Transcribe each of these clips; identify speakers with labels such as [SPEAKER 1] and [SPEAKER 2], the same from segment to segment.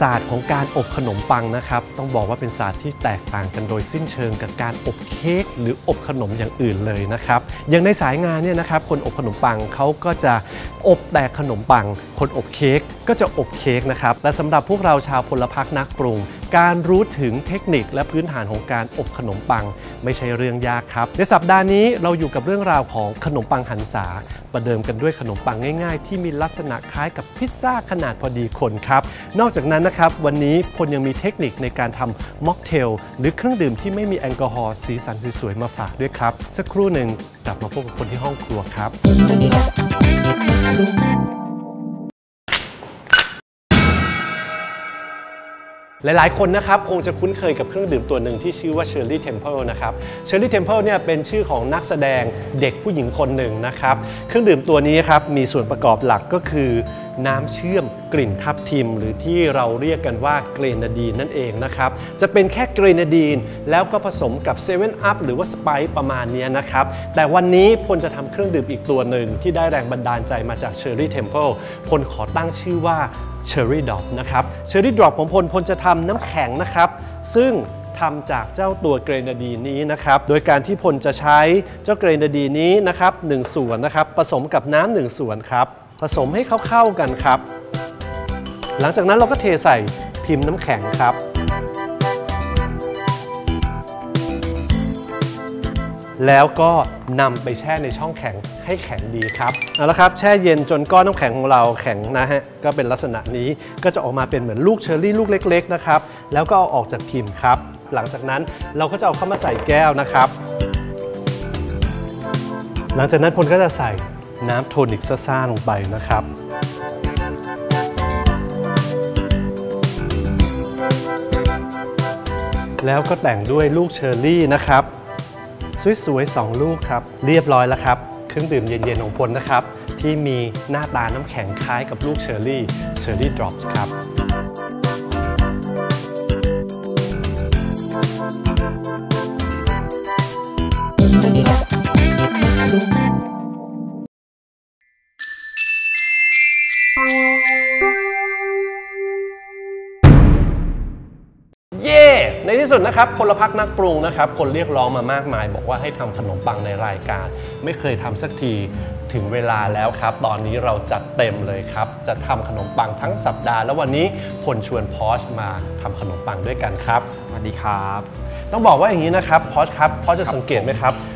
[SPEAKER 1] ศาสตร์ของการอบขนมปังนะครับ ต้องบอกว่าเป็นศาสตร์ที่แตกต่างกันโดยสิ้นเชิงกับการอบเค้กหรืออบขนมอย่างอื่นเลยนะครับอย่างในสายงานเนี่ยนะครับ คนอบขนมปังเขาก็จะอบแต่ขนมปัง คนอบเค้กก็จะอบเค้กนะครับแต่สำหรับพวกเราชาวพลพักนักปรุง การรู้ถึงเทคนิคและพื้นฐานของการอบขนมปังไม่ใช่เรื่องยากครับ ในสัปดาห์นี้เราอยู่กับเรื่องราวของขนมปังหันษาประเดิมกันด้วยขนมปังง่ายๆ ที่มีลักษณะคล้ายกับพิซซ่าขนาดพอดีคนครับ นอกจากนั้นนะครับ วันนี้พลยังมีเทคนิคในการทำม็อกเทลหรือเครื่องดื่มที่ไม่มีแอลกอฮอล์สีสันสวยๆมาฝากด้วยครับ สักครู่หนึ่งกลับมาพบกับคนที่ห้องครัวครับ หลายๆ คนนะครับคงจะคุ้นเคยกับเครื่องดื่มตัวหนึ่งที่ชื่อว่า Shirley Temple นะครับ Shirley Temple เนี่ยเป็นชื่อของนักแสดงเด็กผู้หญิงคนหนึ่งนะครับเครื่องดื่มตัวนี้ครับมีส่วนประกอบหลักก็คือน้ำเชื่อมกลิ่นทับทิม หรือที่เราเรียกกันว่าเกรนาดีนนั่นเองนะครับ จะเป็นแค่เกรนาดีน แล้วก็ผสมกับ7 e อัพหรือว่าสไปซ์ประมาณนี้นะครับ แต่วันนี้พลจะทำเครื่องดื่มอีกตัวหนึ่งที่ได้แรงบันดาลใจมาจาก Shirley Temple พลขอตั้งชื่อว่า เชอร์รี่ดรอปนะครับเชอร์รี่ดรอปของพลพลจะทำน้ำแข็งนะครับ ซึ่งทำจากเจ้าตัวเกรนาดีนี้นะครับ โดยการที่พลจะใช้เจ้าเกรนาดีนี้นะครับ1ส่วนนะครับ ผสมกับน้ำหนึ่งส่วนครับ ผสมให้เข้าๆกันครับ หลังจากนั้นเราก็เทใส่พิมพ์น้ำแข็งครับ แล้วก็นำไปแช่ในช่องแข็งให้แข็งดีครับเอาละครับแช่เย็นจนก้อนน้ำแข็งของเราแข็งนะฮะก็เป็นลักษณะนี้ก็จะออกมาเป็นเหมือนลูกเชอร์รี่ลูกเล็ก ๆ นะครับ แล้วก็เอาออกจากพิมพ์ครับ หลังจากนั้นเราก็จะเอาเข้ามาใส่แก้วนะครับ หลังจากนั้นพลก็จะใส่น้ำโทนิกซ่าๆลงไปนะครับแล้วก็แต่งด้วยลูกเชอร์รี่นะครับ สวยๆ 2 ลูกครับ เรียบร้อยแล้วครับ เครื่องดื่มเย็นๆ ของพลนะครับ ที่มีหน้าตาน้ำแข็งคล้ายกับลูกเชอร์รี่เชอร์รี่ดรอปส์ครับเในที่สุดนะครับพลพักนักปรุงนะครับ คนเรียกร้องมามากมาย บอกว่าให้ทำขนมปังในรายการ ไม่เคยทำสักทีถึงเวลาแล้วครับ ตอนนี้เราจัดเต็มเลยครับ จะทำขนมปังทั้งสัปดาห์ แล้ววันนี้พลชวนพอชมาทำขนมปังด้วยกันครับ
[SPEAKER 2] สวัสดีครับ
[SPEAKER 1] ต้องบอกว่าอย่างนี้นะครับพอชครับพอชจะสังเกตไหมครับเอ่อ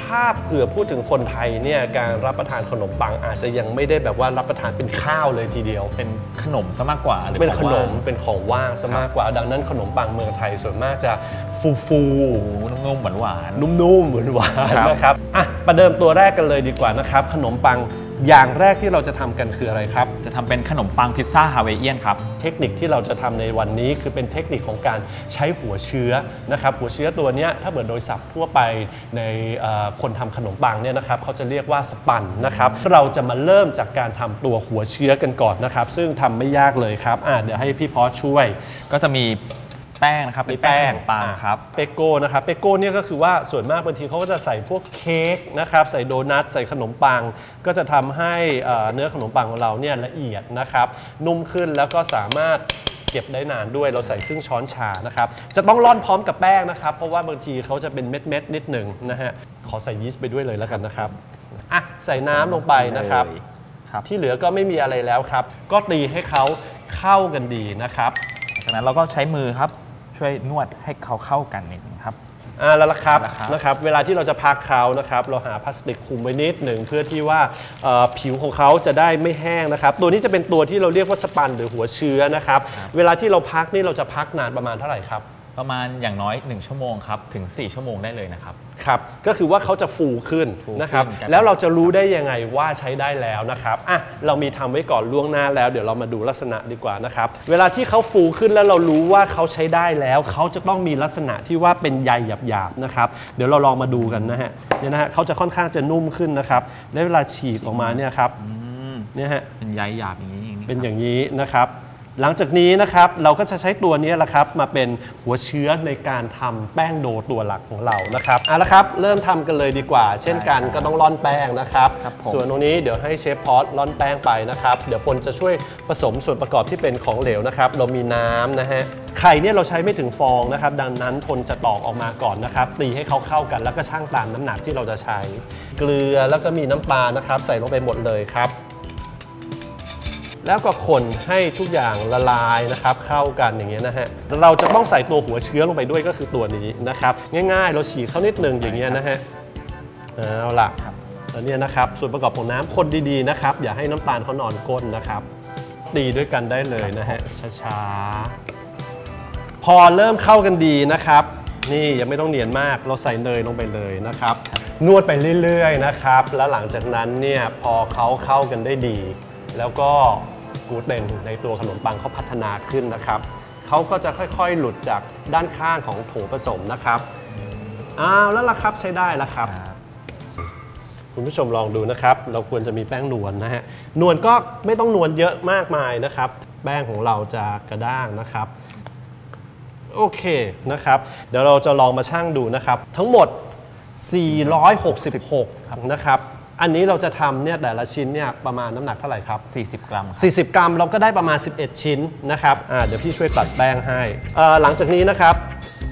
[SPEAKER 1] ถ้าเผื่อพูดถึงคนไทยเนี่ยการรับประทานขนมปังอาจจะยังไม่ได้แบบว่ารับประทานเป็นข้าวเลยทีเดียว
[SPEAKER 2] เป็นขนมซะมากกว่าหรือ
[SPEAKER 1] เป็น
[SPEAKER 2] ข
[SPEAKER 1] ข
[SPEAKER 2] อง
[SPEAKER 1] น
[SPEAKER 2] ว่าง
[SPEAKER 1] มเป็นของว่างซะมากกว่า ดังนั้นขนมปังเมืองไทยส่วนมากจะฟูฟู
[SPEAKER 2] โอ้โหนุ่มๆหวาน
[SPEAKER 1] ๆนุ่มๆเหมือนหวาน
[SPEAKER 2] ครับ
[SPEAKER 1] นะครับอะประเดิมตัวแรกกันเลยดีกว่านะครับ ขนมปัง อย่างแรกที่เราจะทำกันคืออะไรครับ
[SPEAKER 2] ๆจะทำเป็นขนมปังพิซซ่าฮาวายเอียนครับ
[SPEAKER 1] เทคนิคที่เราจะทำในวันนี้คือเป็นเทคนิคของการใช้หัวเชื้อนะครับ หัวเชื้อตัวเนี้ยถ้าเกิดโดยศัพท์ทั่วไปในเอ่อคนทำขนมปังเนี่ยนะครับเขาจะเรียกว่าสปันนะครับเราจะมาเริ่มจากการทำตัวหัวเชื้อกันก่อนนะครับ ซึ่งทำไม่ยากเลยครับอะเดี๋ยวให้พี่พอสช่วย
[SPEAKER 2] ก็จะมี แป้งนะครับเป็นแป้งขนมปังครับ
[SPEAKER 1] เปโก้นะครับเปโก้เนี่ยก็คือว่าส่วนมากบางทีเขาก็จะใส่พวกเค้กนะครับใส่โดนัทใส่ขนมปัง ก็จะทำให้เอ่อเนื้อขนมปังของเราเนี่ยละเอียดนะครับนุ่มขึ้นแล้วก็สามารถเก็บได้นานด้วยเราใส่ครึ่งช้อนชานะครับจะต้องร่อนพร้อมกับแป้งนะครับ เพราะว่าบางทีเขาจะเป็นเม็ดเม็ดๆนิดหนึ่งนะฮะขอใส่ยีสต์ไปด้วยเลยแล้วกันนะครับอะใส่น้ำลงไปนะครับ
[SPEAKER 2] เลยครับ
[SPEAKER 1] ที่เหลือก็ไม่มีอะไรแล้วครับ ก็ตีให้เขาเข้ากันดีนะครับ
[SPEAKER 2] จากนั้นเราก็ใช้มือครับ ช่วยนวดให้เขาเข้ากันนิดนึงครับ
[SPEAKER 1] อ่าแล้วละครับ
[SPEAKER 2] นะครับ
[SPEAKER 1] นะครับ เวลาที่เราจะพักเขานะครับ เราหาพลาสติกคลุมไว้นิดหนึ่งเพื่อที่ว่าเอ่อผิวของเขาจะได้ไม่แห้งนะครับ ตัวนี้จะเป็นตัวที่เราเรียกว่าสปันหรือหัวเชื้อนะครับ เวลาที่เราพักนี่เราจะพักนานประมาณเท่าไหร่ครับ
[SPEAKER 2] ประมาณอย่างน้อย 1 ชั่วโมงครับถึง 4 ชั่วโมงได้เลยนะครับ
[SPEAKER 1] ครับก็คือว่าเขาจะฟูขึ้น
[SPEAKER 2] ฟูขึ้น
[SPEAKER 1] นะครับ
[SPEAKER 2] ครับ
[SPEAKER 1] แล้วเราจะรู้ได้ยังไงว่าใช้ได้แล้วนะครับอะเรามีทำไว้ก่อนล่วงหน้าแล้ว เดี๋ยวเรามาดูลักษณะดีกว่านะครับเวลาที่เขาฟูขึ้นแล้วเรารู้ว่าเขาใช้ได้แล้ว เขาจะต้องมีลักษณะที่ว่าเป็นใยหยาบๆนะครับเดี๋ยวเราลองมาดูกันนะฮะเนี่ยนะฮะเขาจะค่อนข้างจะนุ่มขึ้นนะครับและเวลาฉีกออกมาเนี่ยครับ
[SPEAKER 2] อืม
[SPEAKER 1] เนี่ยฮะ
[SPEAKER 2] เป็นใยหยาบอย่างนี้อย่างนี้
[SPEAKER 1] เป็นอย่างนี้นะครับ หลังจากนี้นะครับเราก็จะใช้ตัวนี้แหละครับมาเป็นหัวเชื้อในการทำแป้งโดตัวหลักของเรานะครับเอาละครับเริ่มทำกันเลยดีกว่า เช่นกันก็ต้องร่อนแป้งนะครับ
[SPEAKER 2] ครับผม
[SPEAKER 1] ส่วนตรงนี้เดี๋ยวให้เชฟพอตร่อนแป้งไปนะครับเดี๋ยวพลจะช่วยผสมส่วนประกอบที่เป็นของเหลวนะครับเรามีน้ำนะฮะไข่เนี่ยเราใช้ไม่ถึงฟองนะครับดังนั้นพลจะตอกออกมาก่อนนะครับตีให้เขาเข้ากันแล้วก็ชั่งตามน้ำหนักที่เราจะใช้ เกลือแล้วก็มีน้ำปลานะครับใส่ลงไปหมดเลยครับ แล้วก็คนให้ทุกอย่างละลายนะครับเข้ากันอย่างเงี้ยนะฮะเราจะต้องใส่ตัวหัวเชื้อลงไปด้วยก็คือตัวนี้นะครับง่ายๆ เราฉีกเข้านิดนึงอย่างเงี้ยนะฮะเอาล่ะอันเนี้ยนะครับส่วนประกอบของน้ำคนดีๆนะครับ อย่าให้น้ำตาลเขานอนก้นนะครับตีด้วยกันได้เลยนะฮะช้าๆพอเริ่มเข้ากันดีนะครับ นี่ยังไม่ต้องเนียนมากเราใส่เนยลงไปเลยนะครับ นวดไปเรื่อยๆนะครับ แล้วหลังจากนั้นเนี่ยพอเขาเข้ากันได้ดี แล้วก็ กลูเตนในตัวขนมปังเขาพัฒนาขึ้นนะครับเขาก็จะค่อยๆ หลุดจากด้านข้างของโถผสมนะครับอ้าวแล้วล่ะครับใช้ได้แล้วครับ คุณผู้ชมลองดูนะครับ เราควรจะมีแป้งนวลนะฮะนวลก็ไม่ต้องนวลเยอะมากมายนะครับ แป้งของเราจะกระด้างนะครับโอเคนะครับ เดี๋ยวเราจะลองมาชั่งดูนะครับ ทั้งหมด 466 นะครับ อันนี้เราจะทำเนี่ยแต่ละชิ้นเนี่ยประมาณน้ำหนักเท่าไหร่ครับ
[SPEAKER 2] 40 กรัมครับ
[SPEAKER 1] 40 กรัมเราก็ได้ประมาณ 11 ชิ้นนะครับอ่าเดี๋ยวพี่ช่วยตัดแป้งให้เอ่อหลังจากนี้นะครับ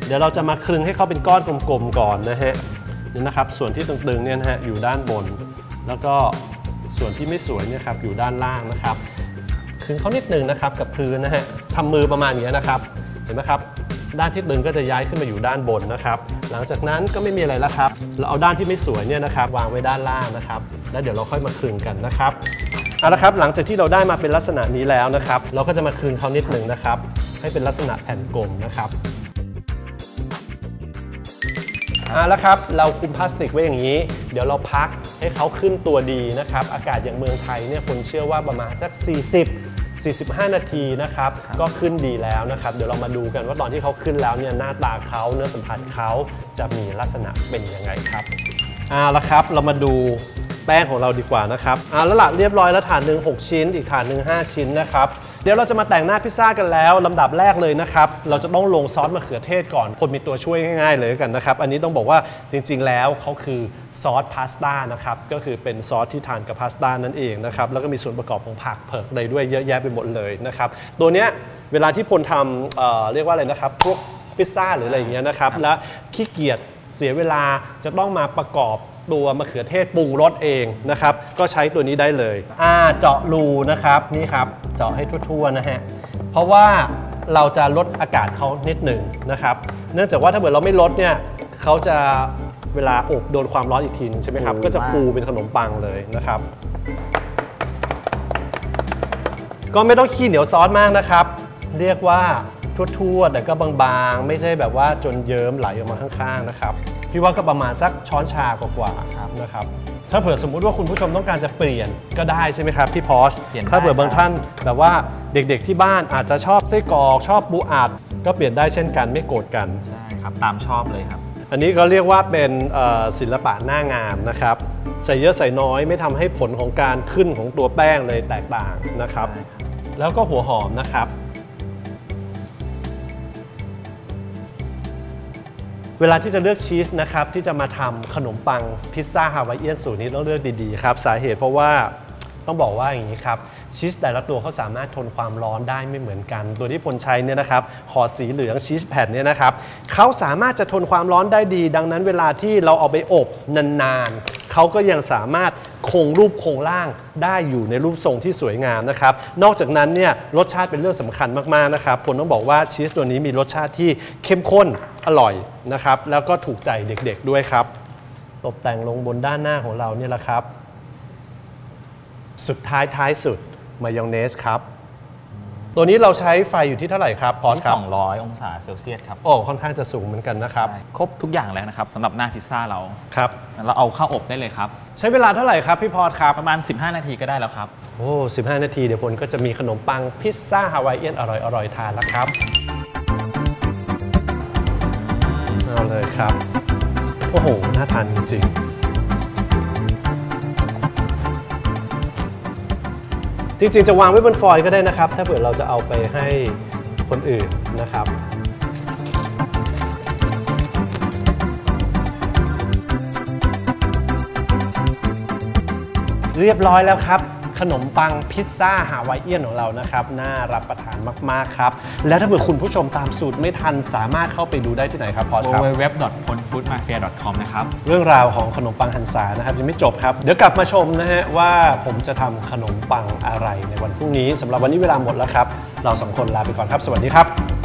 [SPEAKER 1] เดี๋ยวเราจะมาคลึงให้เขาเป็นก้อนกลมๆก่อนนะฮะนี่นะครับส่วนที่ตึงๆเนี่ยนะฮะอยู่ด้านบน แล้วก็ส่วนที่ไม่สวยเนี่ยครับอยู่ด้านล่างนะครับคลึงเขานิดหนึงนะครับกับพื้นนะฮะทำมือประมาณอย่างนี้ยนะครับ เห็นไหมครับ ด้านที่ตึงก็จะย้ายขึ้นมาอยู่ด้านบนนะครับ หลังจากนั้นก็ไม่มีอะไรแล้วครับ เราเอาด้านที่ไม่สวยเนี่ยนะครับวางไว้ด้านล่างนะครับ แล้วเดี๋ยวเราค่อยมาคลึงกันนะครับเอาละครับหลังจากที่เราได้มาเป็นลักษณะนี้แล้วนะครับ เราก็จะมาคลึงเขานิดหนึ่งนะครับ ให้เป็นลักษณะแผ่นกลมนะครับเอาละครับเราคุมพลาสติกไว้อย่างนี้ เดี๋ยวเราพักให้เขาขึ้นตัวดีนะครับ อากาศอย่างเมืองไทยเนี่ยคนเชื่อว่าประมาณสัก 40 45 นาทีนะครับก็ขึ้นดีแล้วนะครับ เดี๋ยวเรามาดูกันว่าตอนที่เขาขึ้นแล้วเนี่ยหน้าตาเขาเนื้อสัมผัสเขาจะมีลักษณะเป็นยังไงครับเอาละครับเรามาดูแป้งของเราดีกว่านะครับเอาแล้วล่ะเรียบร้อยแล้วถาดหนึ่ง6 ชิ้น อีกถาดหนึ่ง5 ชิ้นนะครับ เดี๋ยวเราจะมาแต่งหน้าพิซซ่ากันแล้วลำดับแรกเลยนะครับ เราจะต้องลงซอสมะเขือเทศก่อนคนมีตัวช่วยง่ายๆเลยกันนะครับ อันนี้ต้องบอกว่าจริงๆแล้วเขาคือซอสพาสต้านะครับก็คือเป็นซอสที่ทานกับพาสต้านั่นเองนะครับแล้วก็มีส่วนประกอบของผักเผือกอะไรด้วยเยอะแยะไปหมดเลยนะครับตัวเนี้ยเวลาที่พลทำเอ่อเรียกว่าอะไรนะครับพวกพิซซ่าหรืออะไรอย่างเงี้ยนะครับแล้วขี้เกียจเสียเวลาจะต้องมาประกอบ ตัวมะเขือเทศปรุงรสเองนะครับ ก็ใช้ตัวนี้ได้เลย อ่าเจาะรูนะครับนี่ครับเจาะให้ทั่วๆนะฮะเพราะว่าเราจะลดอากาศเขานิดหนึ่งนะครับ เนื่องจากว่าถ้าเกิดเราไม่ลดเนี่ยเขาจะเวลาอบโดนความร้อนอีกทีนึงใช่ไหมครับ
[SPEAKER 2] ฟู
[SPEAKER 1] ก็จะ
[SPEAKER 2] มาก
[SPEAKER 1] ฟูเป็นขนมปังเลยนะครับ ก็ไม่ต้องขี้เหนียวซอสมากนะครับ เรียกว่าทั่วๆแต่ก็บางๆ ไม่ใช่แบบว่าจนเยิ้มไหลออกมาข้างๆนะครับ พี่ว่าก็ประมาณสักช้อนชากว่าๆนะครับถ้าเผื่อสมมุติว่าคุณผู้ชมต้องการจะเปลี่ยนก็ได้ใช่ไหมครับพี่พอช
[SPEAKER 2] เปลี่ยนได้
[SPEAKER 1] ถ้าเผื่อบาง
[SPEAKER 2] ครับ
[SPEAKER 1] ท่านแบบว่าเด็กๆที่บ้านอาจจะชอบไส้กรอกชอบปูอัดก็เปลี่ยนได้เช่นกันไม่โกรธกัน
[SPEAKER 2] ใช่ครับตามชอบเลยครับ
[SPEAKER 1] อันนี้ก็เรียกว่าเป็นเอ่อศิลปะหน้างานนะครับใส่เยอะใส่น้อยไม่ทำให้ผลของการขึ้นของตัวแป้งเลยแตกต่างนะครับ
[SPEAKER 2] ใช่ครับ
[SPEAKER 1] แล้วก็หัวหอมนะครับ เวลาที่จะเลือกชีสนะครับที่จะมาทำขนมปังพิซซ่าฮาวายเอียนสูตรนี้ต้องเลือกดีๆครับสาเหตุเพราะว่าต้องบอกว่าอย่างนี้ครับชีสแต่ละตัวเขาสามารถทนความร้อนได้ไม่เหมือนกัน ตัวที่พลใช้เนี่ยนะครับห่อสีเหลืองชีสแผ่นเนี่ยนะครับเขาสามารถจะทนความร้อนได้ดี ดังนั้นเวลาที่เราเอาไปอบนานๆเขาก็ยังสามารถ คงรูปคงร่างได้อยู่ในรูปทรงที่สวยงามนะครับ นอกจากนั้นเนี่ยรสชาติเป็นเรื่องสำคัญมากๆนะครับผมต้องบอกว่าชีสตัวนี้มีรสชาติที่เข้มข้นอร่อยนะครับแล้วก็ถูกใจเด็กๆด้วยครับ ตกแต่งลงบนด้านหน้าของเราเนี่ยแหละครับ สุดท้ายท้ายสุดมายองเนสครับ ตัวนี้เราใช้ไฟอยู่ที่เท่าไหร่ครับพอสครับ
[SPEAKER 2] 200 องศาเซลเซียสครับ
[SPEAKER 1] โอ้ค่อนข้างจะสูงเหมือนกันนะครับ
[SPEAKER 2] ครบทุกอย่างแล้วนะครับสำหรับหน้าพิซซ่าเรา
[SPEAKER 1] ครับ
[SPEAKER 2] เราเอาเข้าอบได้เลยครับ
[SPEAKER 1] ใช้เวลาเท่าไหร่ครับพี่พอสครับ
[SPEAKER 2] ประมาณ 15 นาทีก็ได้แล้วครับ
[SPEAKER 1] โอ้15 นาทีเดี๋ยวผลก็จะมีขนมปังพิซซ่าฮาวายเอียนอร่อยๆทานแล้วครับเอาเลยครับโอ้โหน่าทานจริงๆ จริงๆ จะวางไว้บนฟอยล์ก็ได้นะครับ ถ้าเผื่อเราจะเอาไปให้คนอื่นนะครับเรียบร้อยแล้วครับ ขนมปังพิซซ่าฮาวายเอียนของเรานะครับ น่ารับประทานมาก ๆ ครับ แล้วถ้าเผื่อคุณผู้ชมตามสูตรไม่ทันสามารถเข้าไปดูได้ที่ไหนครับพอสครับ
[SPEAKER 2] www.ponfoodmafia.com นะครับ
[SPEAKER 1] เรื่องราวของขนมปังหันษานะครับยังไม่จบครับ เดี๋ยวกลับมาชมนะฮะว่าผมจะทำขนมปังอะไรในวันพรุ่งนี้สำหรับวันนี้เวลาหมดแล้วครับ เราสองคนลาไปก่อนครับ สวัสดีครับ